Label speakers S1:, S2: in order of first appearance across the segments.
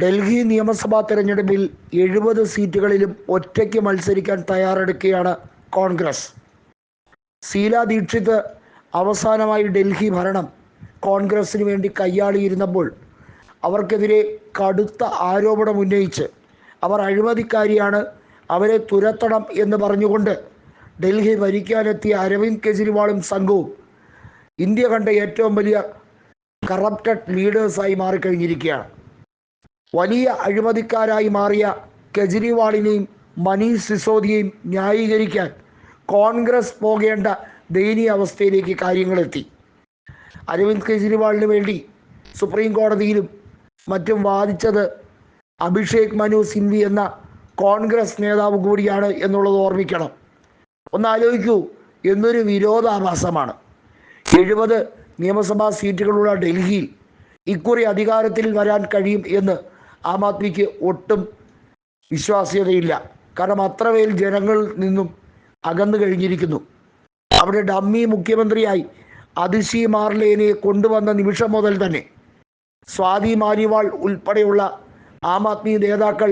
S1: ഡൽഹി നിയമസഭാ തെരഞ്ഞെടുപ്പിൽ എഴുപത് സീറ്റുകളിലും ഒറ്റയ്ക്ക് മത്സരിക്കാൻ തയ്യാറെടുക്കുകയാണ് കോൺഗ്രസ്. ശീല ദീക്ഷിത് അവസാനമായി ഡൽഹി ഭരണം. കോൺഗ്രസിന് വേണ്ടി കൈയാളിയിരുന്നപ്പോൾ അവർക്കെതിരെ കടുത്ത ആരോപണം ഉന്നയിച്ച് അവർ അഴിമതിക്കാരിയാണ് അവരെ തുരത്തണം എന്ന് പറഞ്ഞുകൊണ്ട് ഡൽഹി ഭരിക്കാനെത്തിയ അരവിന്ദ് കെജ്രിവാളും സംഘവും ഇന്ത്യ കണ്ട ഏറ്റവും വലിയ കറപ്റ്റഡ് ലീഡേഴ്സായി മാറിക്കഴിഞ്ഞിരിക്കുകയാണ്. വലിയ അഴിമതിക്കാരായി മാറിയ കെജ്രിവാളിനെയും മനീഷ് സിസോദിയെയും ന്യായീകരിക്കാൻ കോൺഗ്രസ് പോകേണ്ട ദയനീയ അവസ്ഥയിലേക്ക് കാര്യങ്ങളെത്തി അരവിന്ദ് കെജ്രിവാളിന് വേണ്ടി സുപ്രീം കോടതിയിലും മറ്റും വാദിച്ചത് അഭിഷേക് മനു സിംഗ്വി എന്ന കോൺഗ്രസ് നേതാവ് കൂടിയാണ് എന്നുള്ളത് ഓർമ്മിക്കണം. ഒന്ന് ആലോചിക്കൂ എന്നൊരു വിരോധാഭാസമാണ്. എഴുപത് നിയമസഭാ സീറ്റുകളുള്ള ഡൽഹിയിൽ ഇക്കുറി അധികാരത്തിൽ വരാൻ കഴിയും എന്ന് ആം ആദ്മിക്ക് ഒട്ടും വിശ്വാസ്യതയില്ല. കാരണം അത്രമേൽ ജനങ്ങളിൽ നിന്നും അകന്നു കഴിഞ്ഞിരിക്കുന്നു. അവിടെ ഡമ്മി മുഖ്യമന്ത്രിയായി അതിശി മാർലേനെ കൊണ്ടുവന്ന നിമിഷം മുതൽ തന്നെ സ്വാതി മാരിവാൾ ഉൾപ്പെടെയുള്ള ആം ആദ്മി നേതാക്കൾ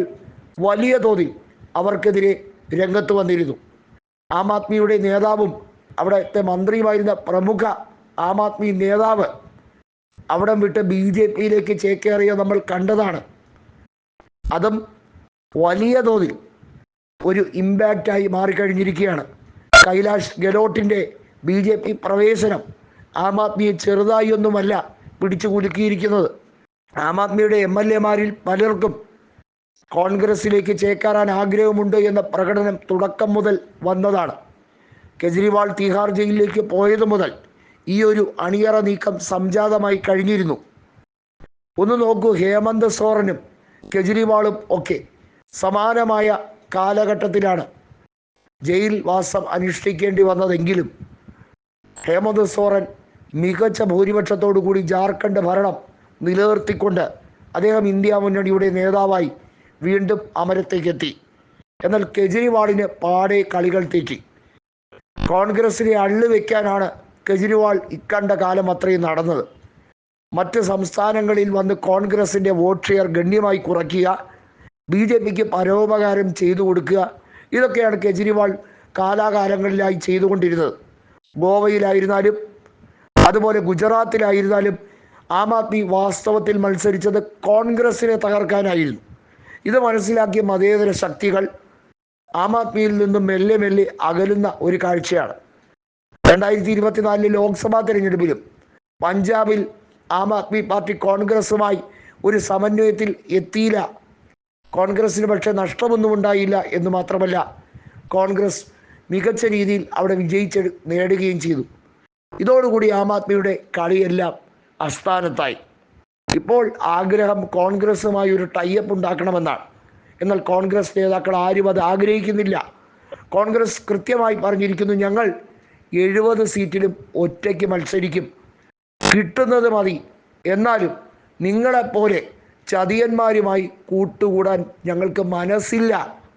S1: വലിയ തോതിൽ അവർക്കെതിരെ രംഗത്ത് വന്നിരുന്നു. ആം ആദ്മിയുടെ നേതാവും അവിടുത്തെ മന്ത്രിയുമായിരുന്ന പ്രമുഖ ആം ആദ്മി നേതാവ് അവിടം വിട്ട് ബി ജെ പിയിലേക്ക് ചേക്കേറിയ നമ്മൾ കണ്ടതാണ്. അതും വലിയ തോതിൽ ഒരു ഇമ്പാക്റ്റായി മാറിക്കഴിഞ്ഞിരിക്കുകയാണ്. കൈലാഷ് ഗെലോട്ടിന്റെ ബി ജെ പി പ്രവേശനം ആം ആദ്മിയെ ചെറുതായി ഒന്നുമല്ല പിടിച്ചു കുലുക്കിയിരിക്കുന്നത്. ആം ആദ്മിയുടെ എം എൽ എമാരിൽ പലർക്കും കോൺഗ്രസിലേക്ക് ചേക്കാറാൻ ആഗ്രഹമുണ്ട് എന്ന പ്രകടനം തുടക്കം മുതൽ വന്നതാണ്. കെജ്രിവാൾ തിഹാർ ജയിലിലേക്ക് പോയത് മുതൽ ഈ ഒരു അണിയറ നീക്കം സംജാതമായി കഴിഞ്ഞിരുന്നു. ഒന്ന് നോക്കൂ ഹേമന്ത് സോറനും കെജ്രിവാളും ഒക്കെ സമാനമായ കാലഘട്ടത്തിലാണ് ജയിൽ വാസം അനുഷ്ഠിക്കേണ്ടി വന്നതെങ്കിലും ഹേമന്ത് സോറൻ മികച്ച ഭൂരിപക്ഷത്തോടു കൂടി ജാർഖണ്ഡ് ഭരണം നിലനിർത്തിക്കൊണ്ട് അദ്ദേഹം ഇന്ത്യ മുന്നണിയുടെ നേതാവായി വീണ്ടും അമരത്തേക്കെത്തി. എന്നാൽ കെജ്രിവാളിന് പാടെ കളികൾ തെറ്റി. കോൺഗ്രസിനെ അള്ളു വെക്കാനാണ് കെജ്രിവാൾ ഇക്കണ്ട കാലം അത്രയും നടന്നത്. മറ്റ് സംസ്ഥാനങ്ങളിൽ വന്ന് കോൺഗ്രസിന്റെ വോട്ട് ഷെയർ ഗണ്യമായി കുറയ്ക്കുക ബി ജെ പിക്ക് പരോപകാരം ചെയ്തു കൊടുക്കുക. ഇതൊക്കെയാണ് കെജ്രിവാൾ കാലാകാലങ്ങളിലായി ചെയ്തുകൊണ്ടിരുന്നത്. ഗോവയിലായിരുന്നാലും അതുപോലെ ഗുജറാത്തിലായിരുന്നാലും ആം ആദ്മി വാസ്തവത്തിൽ മത്സരിച്ചത് കോൺഗ്രസിനെ തകർക്കാനായിരുന്നു. ഇത് മനസ്സിലാക്കിയ മതേതര ശക്തികൾ ആം ആദ്മിയിൽ നിന്നും മെല്ലെ മെല്ലെ അകലുന്ന ഒരു കാഴ്ചയാണ്. രണ്ടായിരത്തി ഇരുപത്തിനാലിലെ ലോക്സഭാ തെരഞ്ഞെടുപ്പിലും പഞ്ചാബിൽ ആം ആദ്മി പാർട്ടി കോൺഗ്രസുമായി ഒരു സമന്വയത്തിൽ എത്തിയില്ല. കോൺഗ്രസിന് പക്ഷേ നഷ്ടമൊന്നും ഉണ്ടായില്ല എന്ന് മാത്രമല്ല കോൺഗ്രസ് മികച്ച രീതിയിൽ അവിടെ വിജയിച്ച് നേടുകയും ചെയ്തു. ഇതോടുകൂടി ആം ആദ്മിയുടെ കളിയെല്ലാം അസ്ഥാനത്തായി ഇപ്പോൾ ആഗ്രഹം കോൺഗ്രസുമായി ഒരു ടൈപ്പ് ഉണ്ടാക്കണമെന്നാണ്. എന്നാൽ കോൺഗ്രസ് നേതാക്കൾ ആരും അത് ആഗ്രഹിക്കുന്നില്ല. കോൺഗ്രസ് കൃത്യമായി പറഞ്ഞിരിക്കുന്നു ഞങ്ങൾ എഴുപത് സീറ്റിലും ഒറ്റയ്ക്ക് മത്സരിക്കും. കിട്ടുന്നത് മതി. എന്നാലും നിങ്ങളെപ്പോലെ ചതിയന്മാരുമായി കൂട്ടുകൂടാൻ ഞങ്ങൾക്ക് മനസ്സില്ല.